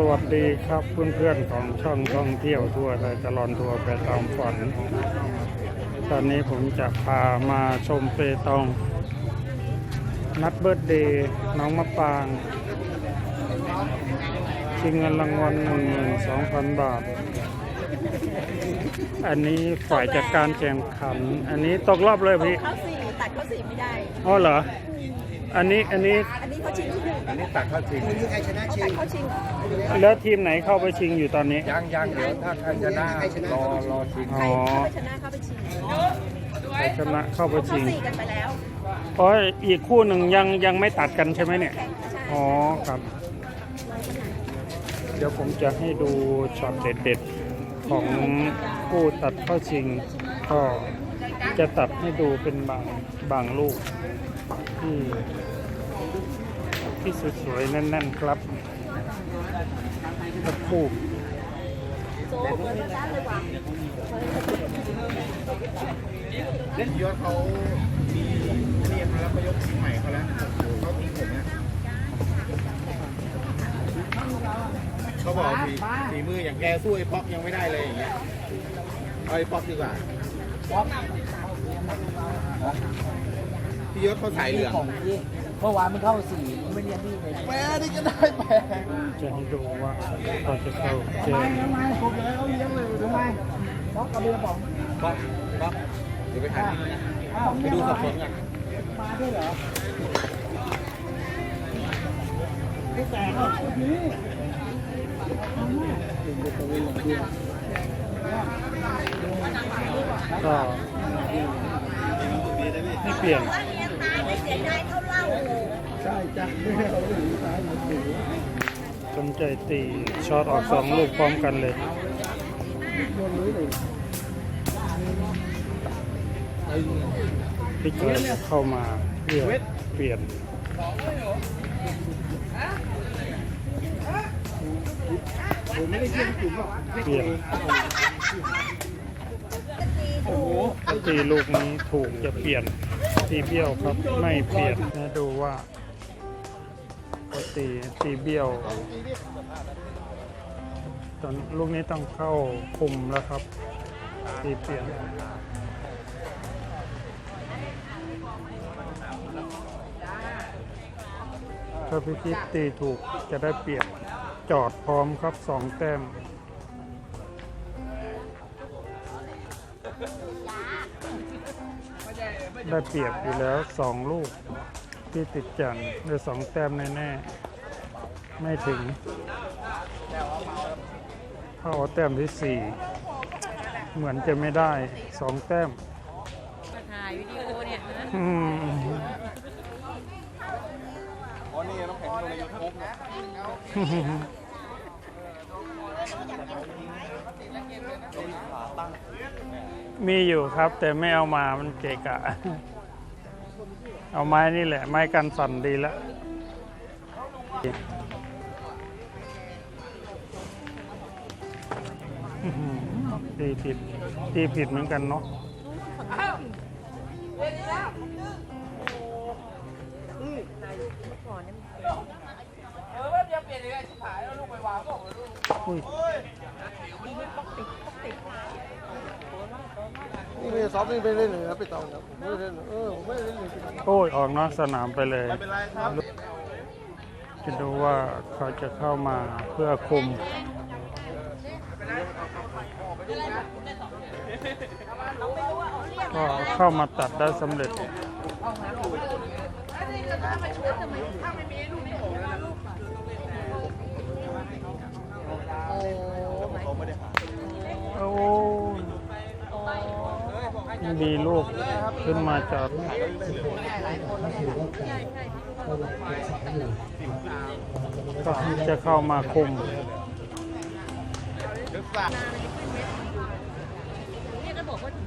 สวัสดีครับเพื่อนๆของช่องท่องเที่ยวทั่วไทยตลอดทัวร์ไปตามฝัน ตอนนี้ผมจะพามาชมเปตอง นัดเบิร์ดเดย์น้องมะปาง ชิงเงินรางวัล12,000บาท อันนี้ฝ่ายจัดการแข่งขัน อันนี้ตกรอบเลยพี่ เข้าสี่ตัดเข้าสี่ไม่ได้อ๋อเหรอ อันนี้อันนี้อันนี้ เขาชิงที่หนึ่งอันนี้ตัดเข้าชิงเขาตัดเข้าชิงแล้วทีมไหนเข้าไปชิงอยู่ตอนนี้ ยังยังเดี๋ยวถ้าใครชนะรอรอชิงใครอ๋อเข้าไปชนะเข้าไปชิงใครชนะเข้าไปเข้าชิงสี่กันไปแล้วเพราะอีกคู่หนึ่งยังยังไม่ตัดกันใช่ไหมเนี่ยแข่งใช่อ๋อครับ เดี๋ยวผมจะให้ดูช็อตเด็ดๆของผู้ตัดเข้าชิงก็จะตัดให้ดูเป็นบางบางลูกที่ ที่สวยๆแน่นๆครับสักคู่เล่นยศเขามีเรียนมาแล้วก็ยกทีใหม่เขาแล้วเขาทีมผมนะเขาบอกฝีฝีมืออย่างแกสู้ไอ้ป๊อกยังไม่ได้เลยอย่างเงี้ยเอาไอ้ป๊อกดีกว่า พี่ยศเขาสายเหลืองของที่เมื่อวานมันเข้าสี่มันไม่เรียนที่เลยแม่นี่ก็ได้แม่จะให้ดูว่าเขาจะเข้าเกทำไมมทำไมผมเลยเขาเลี้ยงเลยทำไมป๊อกกระเบียบอกป๊อกป๊อกเดี๋ยวไปถ่ายอ้าวไปดูสับสนกันมาด้วยเหรอไม่แตกหรอกนี่ก็ไม่เปลี่ยน สียดายเท่าเหล่าใช่จ้ะไม่ให้เราหนีตายหมดหูสนใจตีช็อตออกสองลูกพร้อมกันเลยโดนเลยเลยพี่เกิดเข้ามาเพื่อเปลี่ยนผมไม่ได้เชื่อพี่จุ๋มหรอเปลี่ยน ถ้าตีลูกนี้ถูกจะเปลี่ยนตีเบี้ยวครับไม่เปลี่ยนนะดูว่าตีตีเบี้ยวตอนลูกนี้ต้องเข้าคุมแล้วครับ ตีเปลี่ยนถ้าพี่คิดตีถูกจะได้เปรียบจอดพร้อมครับสองแต้ม ได้เปรียบอยู่แล้วสองลูกที่ติดจันได้สองแต้มแน่ๆไม่ถึงเข้าเอาแต้มที่สี่เหมือนจะไม่ได้สองแต้มถ่ายวิดีโอเนี่ยนะอืมอ๋อนี่น้ำแข็งลงในยูทูบนะ มีอยู่ครับ แต่ไม่เอามามันเกะกะ เอาไม้นี่แหละ ไม้กันสั่นดีล้วอื้อหือตีผิดตีผิดเหมือนกันเนาะอุ้ย นี่ไม่ ซ้อมนี่ไปเล่นเลยนะไปตองนะผมไม่เล่นเออผมไม่เล่นเลยโอ้ยออกนอกสนามไปเลย ไม่เป็นไรครับจะดูว่าเขาจะเข้ามาเพื่อคุมก็เข้ามาตัดได้สำเร็จโอ้ มีลูกขึ้นมาจากก็จะเข้ามาคุมเนี่ยก็บอกว่าถึง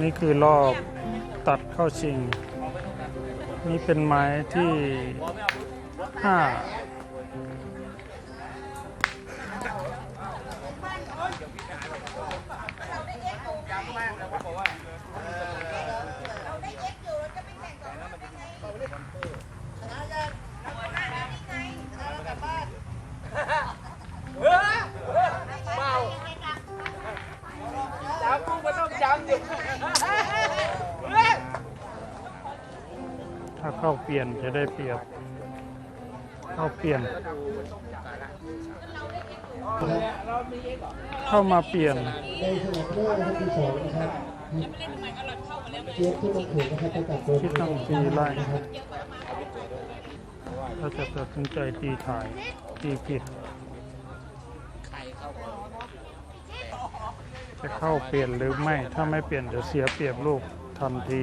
นี่คือรอบตัดเข้าชิง นี่เป็นไม้ที่ห้า เปลี่ยนจะได้เปรียบเข้าเปลี่ยน เข้ามาเปลี่ยนในสนามหน้ครับที่สองนะครับเจี๊ยบที่มาถึงนะครับประกาศโดนที่ต้องตีไล่นะครับถ้าจะตัดสินใจตีถ่ายตีผิดจะเข้าเปลี่ยนหรือไม่ ถ้าไม่เปลี่ยนจะเสียเปรียบลูกทันที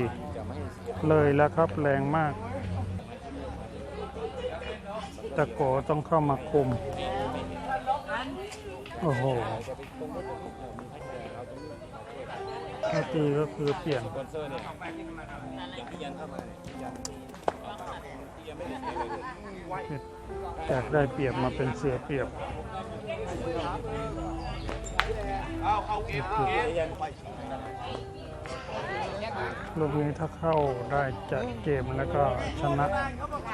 เลยแล้วครับแรงมาก ตะโกต้องเข้ามาคุม โอ้โหถ้าตีก็คือเปลี่ยนจากได้เปรียบมาเป็นเสียเปรียบลูกนี้ถ้าเข้าได้จะเกมแล้วก็ชนะ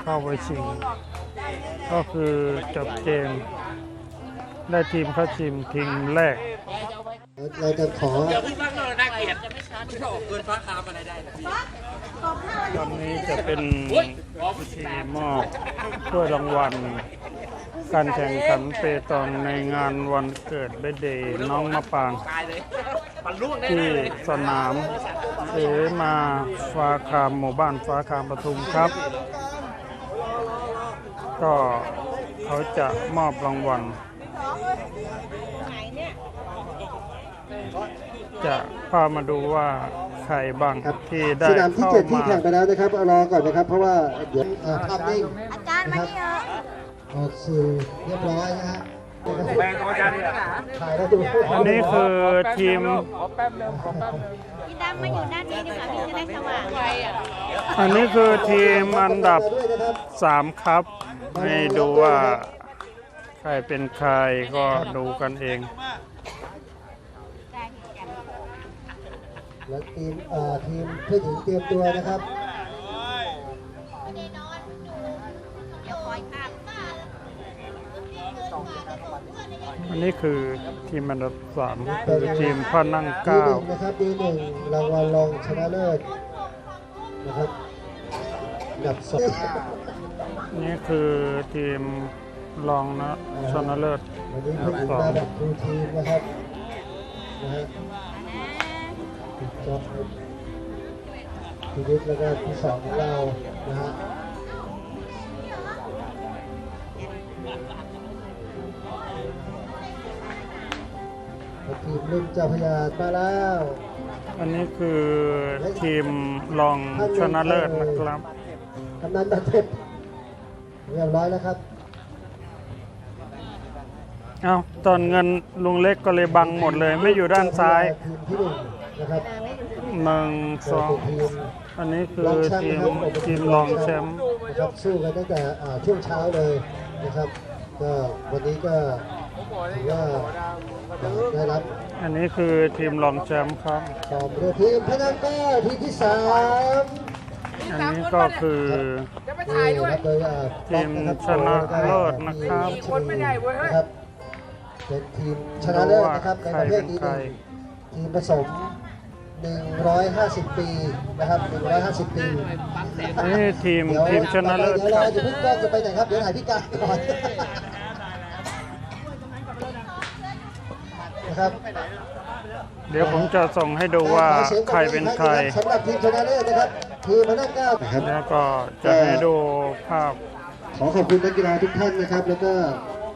เข้าไปชิง ก็คือจบเกมได้ทีมเข้าชิมทีมแรก เราจะขอตอนนี้จะเป็นพิธีมอบถ้วยรางวัล การแข่งขันเปตองในงานวันเกิดเบเดย์น้องมะปาง ที่สนามเสมาฟ้าคามหมู่บ้านฟ้าคามปทุมครับ ก็เขาจะมอบรางวัลจะพามาดูว่าใครบ้างครับที่ได้สนามที่เข้าเจ็ดที่มาแข่งไปแล้วนะครับเอารอก่อนนะครับ เพราะว่าเดี๋ยวอ่าภาพนิ่งอาจารย์มานี่เถอะออกสื่อเรียบร้อยนะฮะแบงของอาจารย์ถ่ายแล้วดูอันนี้คือทีม พี่ดำมาอยู่ด้านนี้ดีกว่าพี่จะได้สว่างไฟอะอันนี้คือทีมอันดับด้วยนะครับ 3 ครับ ให้ดูว่า ใครเป็นใครก็ดูกันเองได้ที่แกมแล้วทีมอ่าทีมผู้หญิงเตรียมตัวนะครับ นนี้คือทีมอันดับสามคือทีมพ่อนั่งดีเก้าหนึ่งนะครับดีหนึ่งรางวัลรองชนะเลิศนะครับอันดับสองนี่คือทีมรองนะชนะเลิศวันนี้อันผู้ดับหญิงสอมางแบบครูทีมนะครับนะฮะติดจอบพี่นิดแล้วก็ที่สองของเรานะฮะ ทีมรุ่นเจ้าพระยามาแล้วอันนี้คือทีมรองชนะเลิศนะครับกำนันบัตเทศเรียบร้อยแล้วครับเอาตอนเงินลุงเล็กก็เลยบังหมดเลย ไม่อยู่ด้านซ้ายทีมที่หนึ่งนะครับหนึ่งสองทีมอันนี้คือรองแชมป์ทีมนะครับทีมรองแชมป์นะครับสู้กันตั้งแต่อ่าช่วงเช้าเลยนะครับก็วันนี้ก็ ถือว่าได้รับอันนี้คือทีมรองแชมป์ครับชมเรือทีมพนังก้าทีมที่สามอันนี้ก็คือนี่ครับโดยอ่าทีมชนะเลิศนะครับทีมนะครับเป็นทีมชนะเลิศนะครับในใครประเภเป็ทนนี้ใคร ทีมผสม 150 ปีนะครับ150 ปีอันนี้ทีมเดี๋ยวทีมชนะเลิศเดี๋ยวคเรารับ จะพึ่งกล้องจะไปไหนครับ เดี๋ยวถ่ายพี่การก่อน นะครับเดี๋ยวผมจะส่งให้ดูว่าขอสียงใครเป็นใครสำหรับทีมชนะเลิศนะครับทีมพนักงานนะครับแล้วก็จะให้ดูภาพ ขอขอบคุณนักกีฬาทุกท่านนะครับ แล้วก็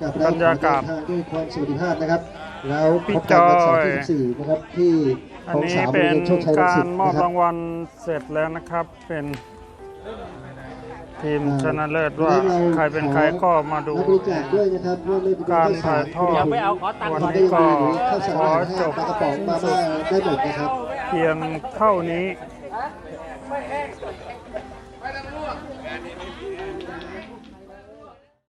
กับบรรยากาศเดินทางด้วยความสวัสดิภาพนะครับแล้วพี่พบกันวันเสาร์จอยที่14นะครับที่อันของนี้สามโรงเป็เรีนยนโชคชัยรักางสิรตมอบนะครับรางวัลเสร็จแล้วนะครับเป็น ทีมอ่าชนะเลิศว่าวันนี้เราใครเป็นใครก็มาดูรับบริจาคด้วยนะครับร่วมเล่นเป็นการข้วสถ่ายทอดอย่าไปเอาวันนี้ก็ข้าวสารขออาหารจแห้งบปลากระป๋องมาม่าได้หมดนะครับ เพียงเท่านี้ค